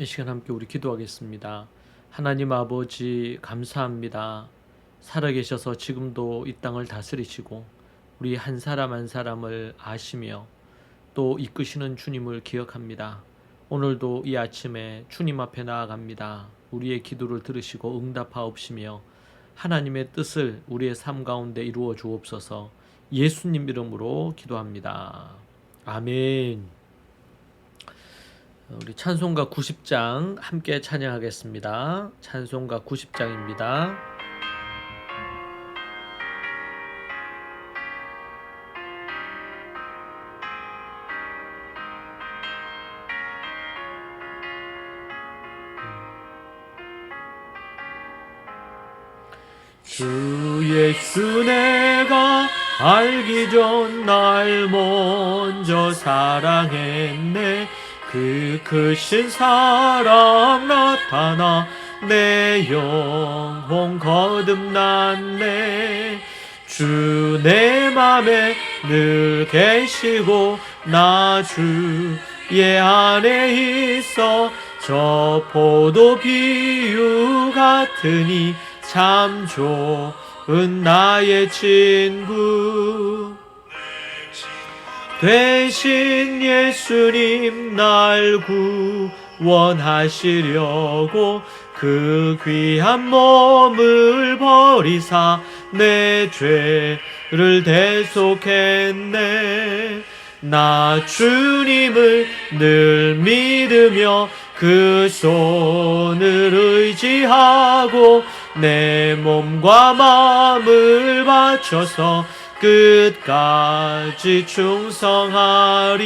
이 시간 함께 우리 기도하겠습니다. 하나님 아버지 감사합니다. 살아계셔서 지금도 이 땅을 다스리시고 우리 한 사람 한 사람을 아시며 또 이끄시는 주님을 기억합니다. 오늘도 이 아침에 주님 앞에 나아갑니다. 우리의 기도를 들으시고 응답하옵시며 하나님의 뜻을 우리의 삶 가운데 이루어 주옵소서 예수님 이름으로 기도합니다. 아멘. 우리 찬송가 90장 함께 찬양하겠습니다. 찬송가 90장입니다. 주 예수 내가 알기 전 날 먼저 사랑했네 그 크신 사랑 나타나 내 영혼 거듭났네. 주 내 맘에 늘 계시고 나 주의 안에 있어 저 포도 비유 같으니 참 좋은 나의 친구 대신 예수님 날 구원하시려고 그 귀한 몸을 버리사 내 죄를 대속했네. 나 주님을 늘 믿으며 그 손을 의지하고 내 몸과 마음을 바쳐서 끝까지 충성하리.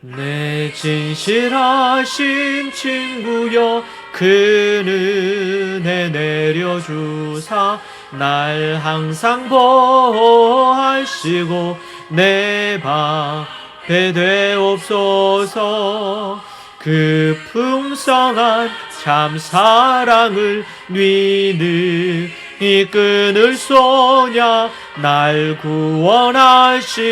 내 진실하신 친구여 그 은혜 내려주사 날 항상 보호하시고 내 밥에 되옵소서. 그 풍성한 참 사랑을 니는 이 끈을 쏘냐. 날 구원하신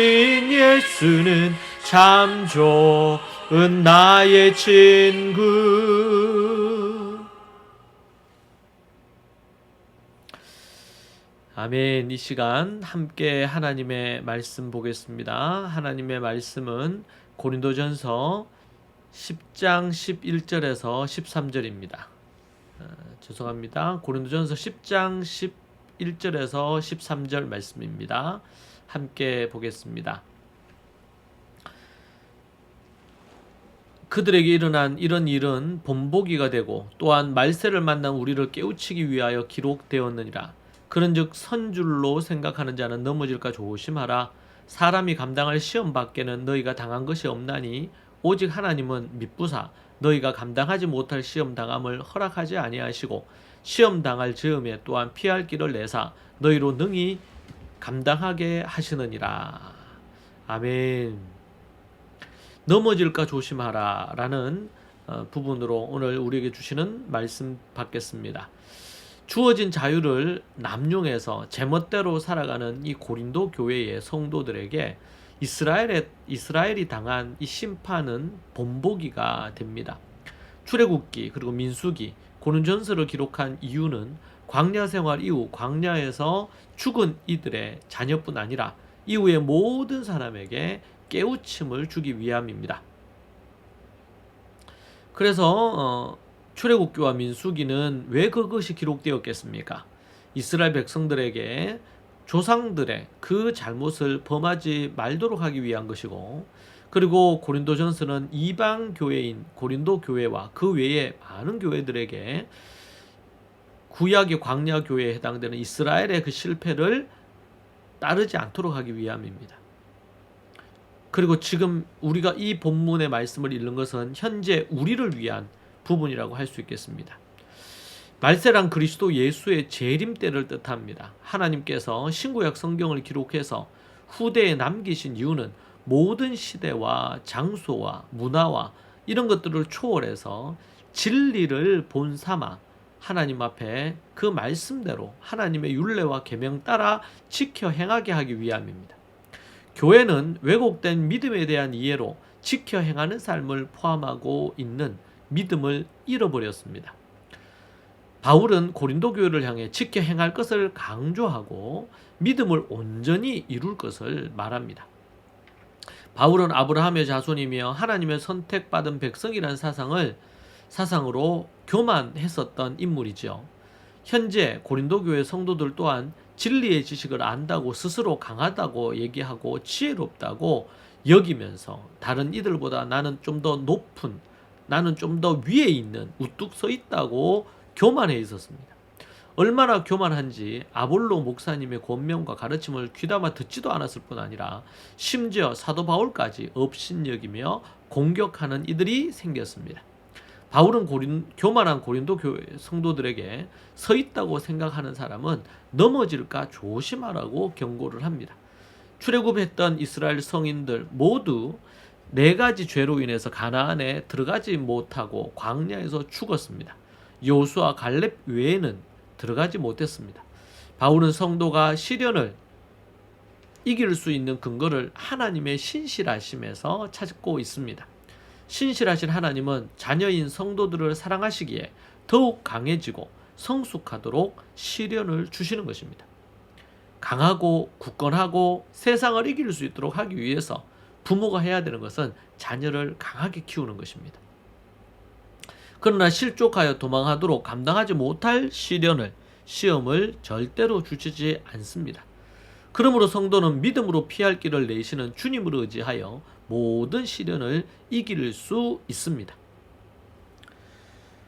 예수는 참 좋은 나의 친구 아멘. 이 시간 함께 하나님의 말씀 보겠습니다. 하나님의 말씀은 고린도전서 10장 11절에서 13절입니다. 어, 죄송합니다. 고린도전서 10장 11절에서 13절 말씀입니다. 함께 보겠습니다. 그들에게 일어난 이런 일은 본보기가 되고 또한 말세를 만난 우리를 깨우치기 위하여 기록되었느니라. 그런즉 선줄로 생각하는 자는 넘어질까 조심하라. 사람이 감당할 시험 밖에는 너희가 당한 것이 없나니 오직 하나님은 미쁘사 너희가 감당하지 못할 시험 당함을 허락하지 아니하시고 시험 당할 즈음에 또한 피할 길을 내사 너희로 능히 감당하게 하시느니라. 아멘. 넘어질까 조심하라라는 어, 부분으로 오늘 우리에게 주시는 말씀 받겠습니다. 주어진 자유를 남용해서 제멋대로 살아가는 이 고린도 교회의 성도들에게 이스라엘의 이스라엘이 당한 이 심판은 본보기가 됩니다. 출애굽기 그리고 민수기 고린전서를 기록한 이유는 광야 생활 이후 광야에서 죽은 이들의 자녀뿐 아니라 이후의 모든 사람에게 깨우침을 주기 위함입니다. 그래서 어, 출애굽기와 민수기는 왜 그것이 기록되었겠습니까? 이스라엘 백성들에게 조상들의 그 잘못을 범하지 말도록 하기 위한 것이고 그리고 고린도전서는 이방 교회인 고린도 교회와 그 외의 많은 교회들에게 구약의 광야 교회에 해당되는 이스라엘의 그 실패를 따르지 않도록 하기 위함입니다. 그리고 지금 우리가 이 본문의 말씀을 읽는 것은 현재 우리를 위한 부분이라고 할 수 있겠습니다. 말세란 그리스도 예수의 재림 때를 뜻합니다. 하나님께서 신구약 성경을 기록해서 후대에 남기신 이유는 모든 시대와 장소와 문화와 이런 것들을 초월해서 진리를 본 삼아 하나님 앞에 그 말씀대로 하나님의 율례와 계명 따라 지켜 행하게 하기 위함입니다. 교회는 왜곡된 믿음에 대한 이해로 지켜 행하는 삶을 포함하고 있는 믿음을 잃어버렸습니다. 바울은 고린도 교회를 향해 지켜 행할 것을 강조하고 믿음을 온전히 이룰 것을 말합니다. 바울은 아브라함의 자손이며 하나님의 선택받은 백성이라는 사상을 사상으로 교만했었던 인물이죠. 현재 고린도 교회 성도들 또한 진리의 지식을 안다고 스스로 강하다고 얘기하고 지혜롭다고 여기면서 다른 이들보다 나는 좀 더 높은 나는 좀 더 위에 있는 우뚝 서 있다고 교만해 있었습니다. 얼마나 교만한지 아볼로 목사님의 권명과 가르침을 귀담아 듣지도 않았을 뿐 아니라 심지어 사도 바울까지 업신여기며 공격하는 이들이 생겼습니다. 바울은 고린, 교만한 고린도 교회 성도들에게 서 있다고 생각하는 사람은 넘어질까 조심하라고 경고를 합니다. 출애굽했던 이스라엘 성인들 모두 네 가지 죄로 인해서 가나안에 들어가지 못하고 광야에서 죽었습니다. 요수와 갈렙 외에는 들어가지 못했습니다. 바울은 성도가 시련을 이길 수 있는 근거를 하나님의 신실하심에서 찾고 있습니다. 신실하신 하나님은 자녀인 성도들을 사랑하시기에 더욱 강해지고 성숙하도록 시련을 주시는 것입니다. 강하고 굳건하고 세상을 이길 수 있도록 하기 위해서 부모가 해야 되는 것은 자녀를 강하게 키우는 것입니다. 그러나 실족하여 도망하도록 감당하지 못할 시련을 시험을 절대로 주시지 않습니다. 그러므로 성도는 믿음으로 피할 길을 내시는 주님을 의지하여 모든 시련을 이길 수 있습니다.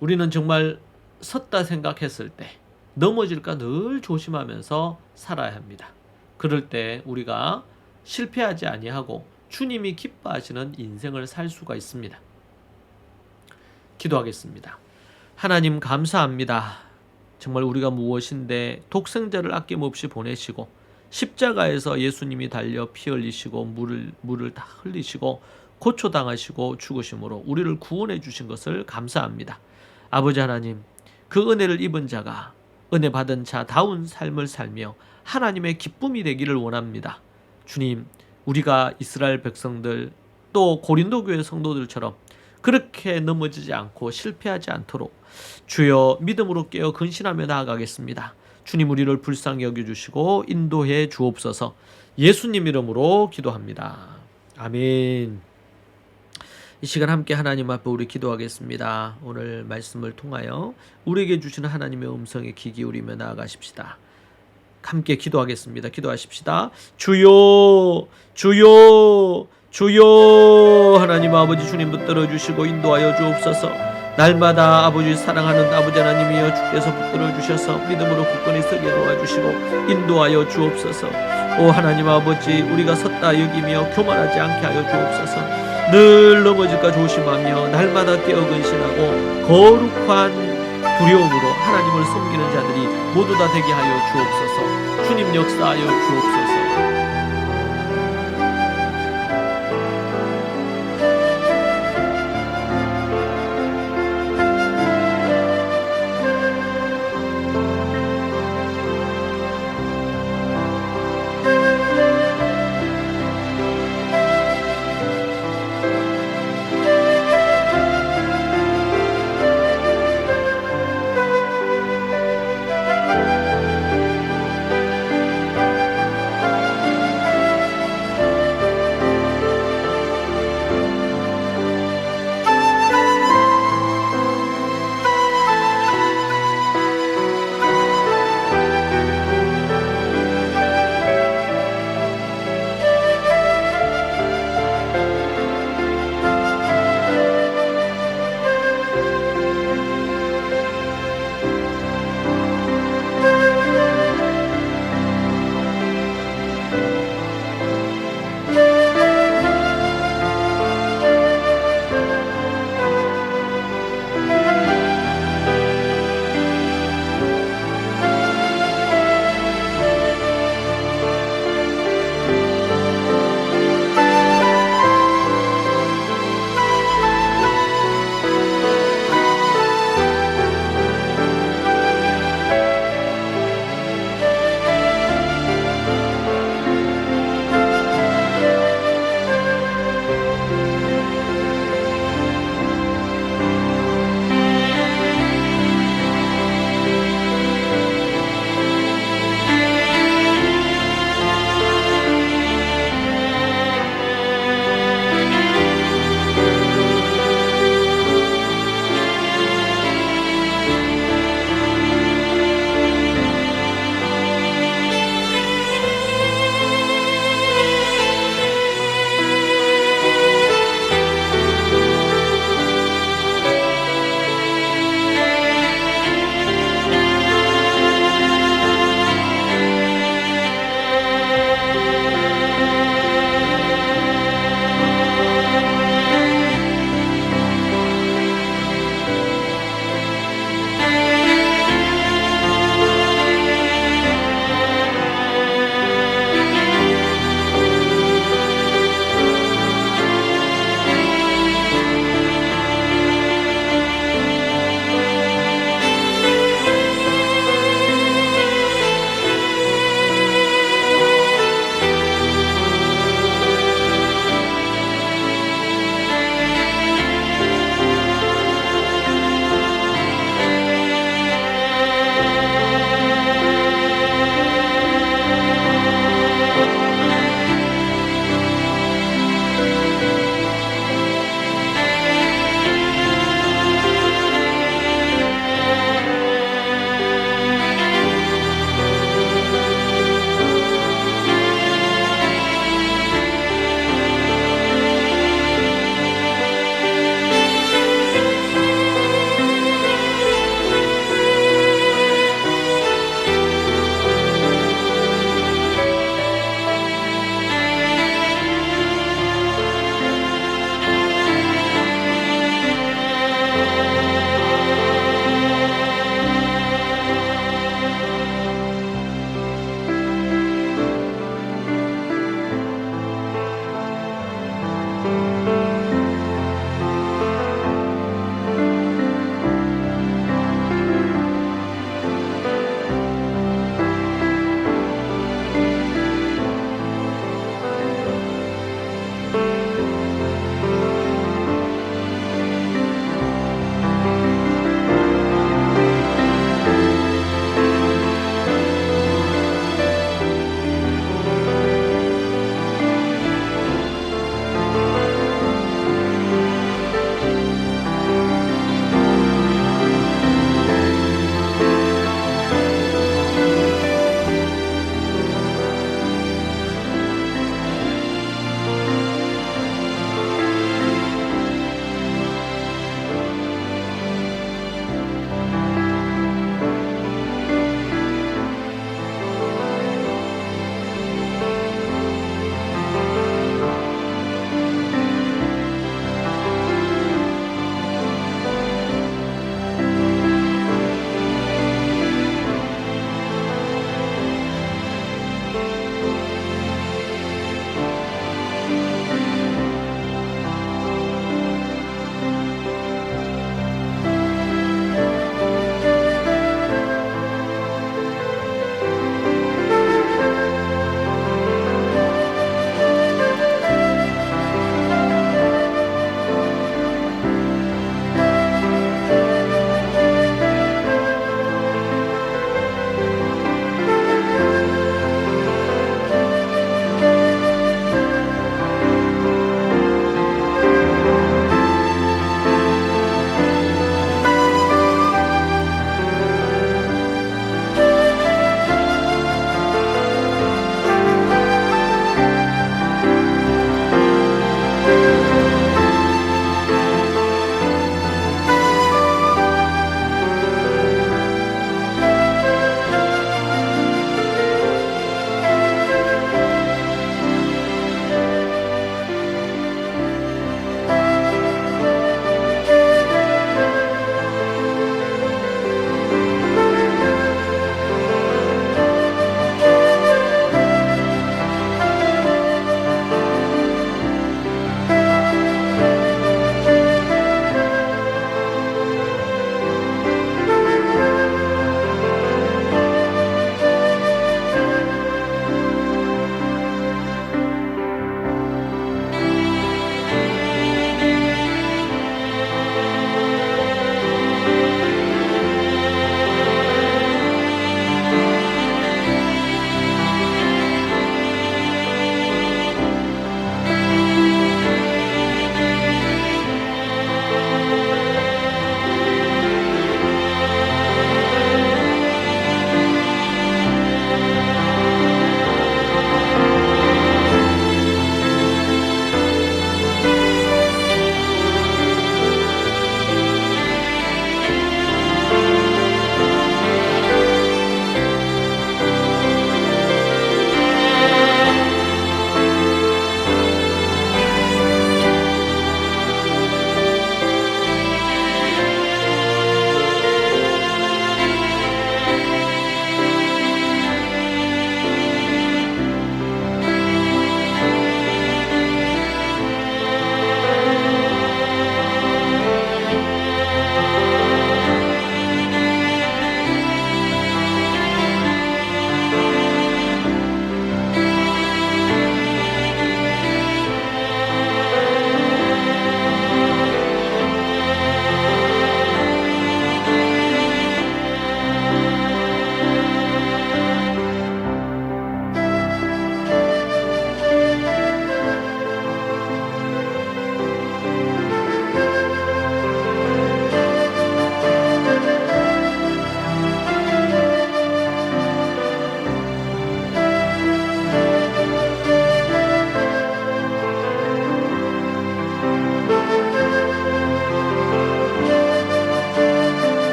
우리는 정말 섰다 생각했을 때 넘어질까 늘 조심하면서 살아야 합니다. 그럴 때 우리가 실패하지 아니하고 주님이 기뻐하시는 인생을 살 수가 있습니다. 기도하겠습니다. 하나님 감사합니다. 정말 우리가 무엇인데 독생자를 아낌없이 보내시고 십자가에서 예수님이 달려 피 흘리시고 물을 물을 다 흘리시고 고초 당하시고 죽으심으로 우리를 구원해 주신 것을 감사합니다. 아버지 하나님, 그 은혜를 입은 자가 은혜 받은 자다운 삶을 살며 하나님의 기쁨이 되기를 원합니다. 주님, 우리가 이스라엘 백성들 또 고린도 교회 성도들처럼 그렇게 넘어지지 않고 실패하지 않도록 주여 믿음으로 깨어 근신하며 나아가겠습니다. 주님 우리를 불쌍히 여겨 주시고 인도해 주옵소서. 예수님 이름으로 기도합니다. 아멘. 이 시간 함께 하나님 앞에 우리 기도하겠습니다. 오늘 말씀을 통하여 우리에게 주시는 하나님의 음성에 귀 기울이며 나아가십시다. 함께 기도하겠습니다. 기도하십시다. 주여, 주여, 주여, 하나님 아버지 주님 붙들어 주시고 인도하여 주옵소서. 날마다 아버지 사랑하는 아버지 하나님이여 주께서 붙들어 주셔서 믿음으로 굳건히 서게 도와주시고 인도하여 주옵소서. 오 하나님 아버지 우리가 섰다 여기며 교만하지 않게 하여 주옵소서. 늘 넘어질까 조심하며 날마다 깨어 근신하고 거룩한 두려움으로 하나님을 섬기는 자들이 모두 다 되게 하여 주옵소서. 주님 역사하여 주옵소서.